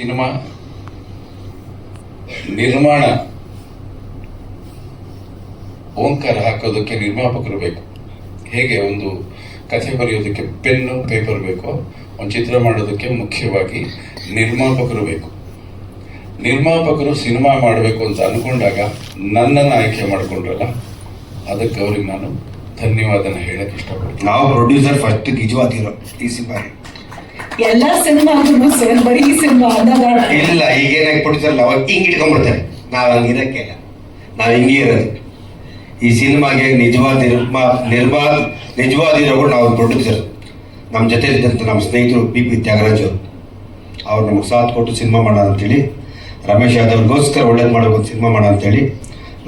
Cinema ನಿರ್ಮಾಣ ಓಂಕಾರ ಹಾಕೋದಕ್ಕೆ ನಿರ್ಮಾಪಕರು ಬೇಕು. ಹೇಗೆ ಒಂದು ಕಥೆ ಬರೆಯೋದಕ್ಕೆ ಪೆನ್ನು, ಪೇಪರ್ ಬೇಕೋ, ಒಂದು ಚಿತ್ರ ಮಾಡೋದಕ್ಕೆ ಮುಖ್ಯವಾಗಿ ನಿರ್ಮಾಪಕರು ಬೇಕು. ನಿರ್ಮಾಪಕರು ಸಿನಿಮಾ ಮಾಡಬೇಕು ಅಂತ ಅನ್ಕೊಂಡಾಗ ನನ್ನನ್ನು ಆಯ್ಕೆ ಮಾಡಿಕೊಂಡ್ರಲ್ಲ, ಅದಕ್ಕೆ ಅವ್ರಿಗೆ ನಾನು ಧನ್ಯವಾದನ ಹೇಳಕ್ಕೆ ಇಷ್ಟಪಡ್ತೀನಿ. ನಾವು ಪ್ರೊಡ್ಯೂಸರ್ ಫಸ್ಟ್ ನಿಜವಾದಿರೋ ಈ ಸಿನಿಮಾ ಎಲ್ಲ ಸಿನಿಮಾಗೂ ಸರ್ ಬರೀ ಸಿನಿಮಾ ಅನ್ನೋದ ಇಲ್ಲ, ಈಗೇನಾಗಿ ಪ್ರೊಡ್ಯೂಸರ್ ಅವಾಗ ಹಿಂಗೆ ಇಟ್ಕೊಂಡ್ಬಿಡ್ತಾರೆ ನಾವು ಹಂಗೆ ಇಲ್ಲ. ನಾವು ಹಿಂಗೆ ಇರೋದು. ಈ ಸಿನಿಮಾಗೆ ನಿಜವಾದ ನಿರ್ಮಾ ನಿರ್ಮಾ ನಿಜವಾದಿರೋಗಳು ನಾವು ಪ್ರೊಡ್ಯೂಸರ್ ನಮ್ಮ ಜೊತೆ ಇದ್ದಂಥ ನಮ್ಮ ಸ್ನೇಹಿತರು ಬಿ ಪಿ ತ್ಯಾಗರಾಜ್ ಅವರು. ಅವ್ರು ನಮ್ಗೆ ಸಾಥ್ ಕೊಟ್ಟು ಸಿನಿಮಾ ಮಾಡೋಣ ಅಂತೇಳಿ, ರಮೇಶ್ ಯಾದವ್ಗೋಸ್ಕರ ಒಳ್ಳೇದು ಮಾಡಬೇಕು ಒಂದು ಸಿನಿಮಾ ಮಾಡೋಣ ಅಂತೇಳಿ,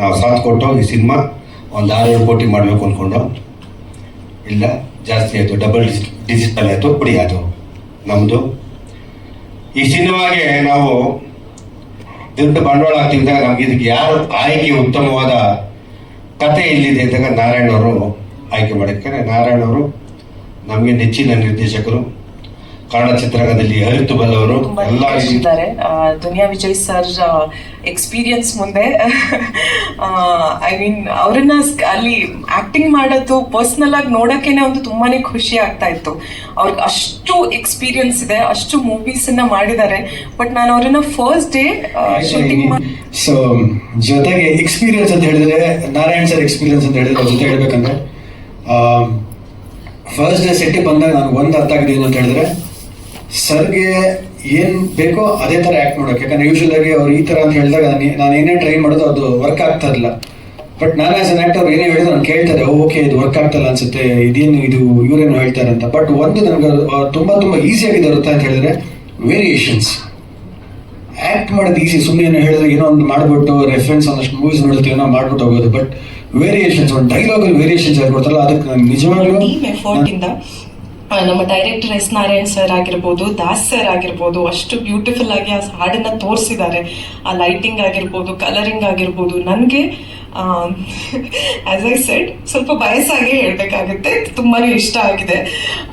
ನಾವು ಸಾಥ್ ಕೊಟ್ಟು ಈ ಸಿನಿಮಾ ಒಂದು ಆರು ಏಳು ಕೋಟಿ ಮಾಡಬೇಕು ಅಂದ್ಕೊಂಡು ಇಲ್ಲ, ಜಾಸ್ತಿ ಆಯಿತು ಡಬಲ್ ಡಿಜಿಟಲ್ ಆಯಿತು, ಪುಡಿ ಆಯಿತು. ನಮ್ಮದು ಈ ಸಿನಿಮಾಗೆ ನಾವು ದೊಡ್ಡ ಬಂಡವಾಳ ಹಾಕ್ತಿದ್ದಾಗ ನಮ್ಗೆ ಇದಕ್ಕೆ ಯಾರು ಆಯ್ಕೆ ಉತ್ತಮವಾದ ಕತೆ ಇಲ್ಲಿದೆ ಅಂದಾಗ ನಾರಾಯಣವರು ಆಯ್ಕೆ ಮಾಡಿದ್ದಾರೆ ನಾರಾಯಣವರು ನಮಗೆ ನೆಚ್ಚಿನ ನಿರ್ದೇಶಕರು. ಚಿತ್ರರಂಗದಲ್ಲಿ ಅರಿತು ಬಲ್ಲವರು ತುಂಬಾ ಎಲ್ಲ ಇದ್ದಾರೆ ದುನಿಯಾ ವಿಜಯ್ ಸರ್ ಎಕ್ಸ್ಪೀರಿಯನ್ಸ್ ಮುಂದೆ. ಐ ಮೀನ್ ಅವರನ್ನ ಅಲ್ಲಿ ಆಕ್ಟಿಂಗ್ ಮಾಡೋದು ಪರ್ಸನಲ್ ಆಗಿ ನೋಡೋಕೆನೆ ಒಂದು ತುಂಬಾನೇ ಖುಷಿ ಆಗ್ತಾ ಇತ್ತು. ಅವ್ರಿಗೆ ಅಷ್ಟು ಎಕ್ಸ್ಪೀರಿಯನ್ಸ್ ಇದೆ ಅಷ್ಟು ಮೂವೀಸ್ ಅನ್ನ ಮಾಡಿದ್ದಾರೆ. ಬಟ್ ನಾನು ಅವ್ರನ್ನ ಫಸ್ಟ್ ಡೇ ಶೂಟಿಂಗ್ ಸೊ ಜೊತೆಗೆ ಎಕ್ಸ್ಪೀರಿಯನ್ಸ್ ಅಂತ ಹೇಳಿದ್ರೆ ನಾರಾಯಣ್ ಸರ್ ಎಕ್ಸ್ಪೀರಿಯನ್ಸ್ ಅಂತ ಹೇಳಿದ್ರೆ ಜೊತೆ ಹೇಳ್ಬೇಕಂದ್ರೆ ಫಸ್ಟ್ ಡೇ ಸೆಟ್ಟಿಗೆ ಬಂದಾಗ ನಾನು ಒಂದು ಅರ್ಥ ಆಗಿದೆ ಏನು ಅಂತ ಹೇಳಿದ್ರೆ ಸರ್ಗೆ ಏನ್ ಬೇಕೋ ಅದೇ ತರ ಆಕ್ಟ್ ಮಾಡೋಕೆ. ಯಾಕಂದ್ರೆ ಯೂಶಲ್ ಆಗಿ ಅವ್ರು ಈ ತರ ಅಂತ ಹೇಳಿದಾಗ ನಾನು- ಏನೇ ಟ್ರೈ ಮಾಡೋದು ಅದು ವರ್ಕ್ ಆಗ್ತಾ ಇರಲಿಲ್ಲ. ಬಟ್ ನಾನು ಆಸ್ ಅನ್ ಅವ್ರು ಏನೇ ಹೇಳಿದ್ರು ನಾನು ಕೇಳ್ತಾರೆ ಓಕೆ ಇದು ವರ್ಕ್ ಆಗ್ತಲ್ಲ ಅನ್ಸುತ್ತೆ ಇದೇನು ಇದು ಇವರೇನು ಹೇಳ್ತಾರೆ ಅಂತ. ಬಟ್ ಒಂದು ನನಗೆ ತುಂಬಾ ತುಂಬಾ ಈಸಿ ಆಗಿದೆ ಅಂತ ಹೇಳಿದ್ರೆ ವೇರಿಯೇಷನ್ಸ್ ಆಕ್ಟ್ ಮಾಡೋದು ಈಸಿ ಸುಮ್ಮನೆ ಏನೋ ಹೇಳಿದ್ರೆ ಏನೋ ಒಂದು ಮಾಡ್ಬಿಟ್ಟು ರೆಫರೆನ್ಸ್ ಒಂದಷ್ಟು ಮೂವೀಸ್ ನೋಡ್ತೀವಿ ಏನೋ ಮಾಡ್ಬಿಟ್ಟು ಹೋಗೋದು. ಬಟ್ ವೇರಿಯೇಷನ್ಸ್ ಒಂದು ಡೈಲಾಗ್ ವೇರಿಯೇಷನ್ಸ್ ಹೇಳ್ಕೊಡ್ತಾರಲ್ಲ ಅದಕ್ಕೆ ನಾನು ನಿಜವಾಗ್ಲೂ ನಮ್ಮ ಡೈರೆಕ್ಟರ್ ಎಸ್. ನಾರಾಯಣ್ ಸರ್ ಆಗಿರ್ಬೋದು, ದಾಸ್ ಸರ್ ಆಗಿರ್ಬೋದು, ಅಷ್ಟು ಬ್ಯೂಟಿಫುಲ್ ಆಗಿ ಆ ಹಾಡನ್ನ ತೋರಿಸಿದ್ದಾರೆ. ಆ ಲೈಟಿಂಗ್ ಆಗಿರ್ಬೋದು ಕಲರಿಂಗ್ ಆಗಿರ್ಬೋದು. ನನಗೆ ಆಸ್ ಐ ಸೆಡ್ ಸ್ವಲ್ಪ ಬಯಸಾಗಿ ಹೇಳಬೇಕಾಗುತ್ತೆ. ತುಂಬಾನೇ ಇಷ್ಟ ಆಗಿದೆ.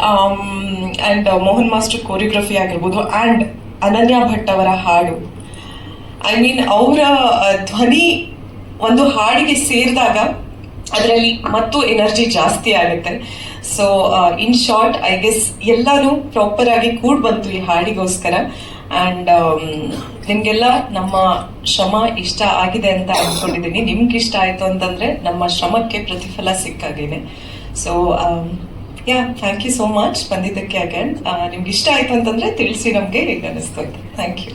ಆ್ಯಂಡ್ ಮೋಹನ್ ಮಾಸ್ಟರ್ ಕೋರಿಯೋಗ್ರಫಿ ಆಗಿರ್ಬೋದು ಆ್ಯಂಡ್ ಅನನ್ಯ ಭಟ್ ಅವರ ಹಾಡು. ಐ ಮೀನ್ ಅವರ ಧ್ವನಿ ಒಂದು ಹಾಡಿಗೆ ಸೇರಿದಾಗ ಅದರಲ್ಲಿ ಮತ್ತು ಎನರ್ಜಿ ಜಾಸ್ತಿ ಆಗುತ್ತೆ. So in short I guess ಎಲ್ಲಾನು ಪ್ರಾಪರ್ ಆಗಿ ಕೂಡ್ ಬಂತು ಈ ಹಾಡಿಗೋಸ್ಕರ. ಅಂಡ್ ನಿಮ್ಗೆಲ್ಲ ನಮ್ಮ ಶ್ರಮ ಇಷ್ಟ ಆಗಿದೆ ಅಂತ ಅನ್ಕೊಂಡಿದ್ದೀನಿ ನಿಮ್ಗೆ ಇಷ್ಟ ಆಯ್ತು ಅಂತಂದ್ರೆ ನಮ್ಮ ಶ್ರಮಕ್ಕೆ ಪ್ರತಿಫಲ ಸಿಕ್ಕಾಗಿದೆ so yeah thank you so much ಬಂದಿದ್ದಕ್ಕೆ ಅಗೇನ್ ನಿಮ್ಗೆ ಇಷ್ಟ ಆಯ್ತು ಅಂತಂದ್ರೆ ತಿಳಿಸಿ ನಮಗೆ ಹೇಗೆ ಅನಿಸ್ತು ಥ್ಯಾಂಕ್ ಯು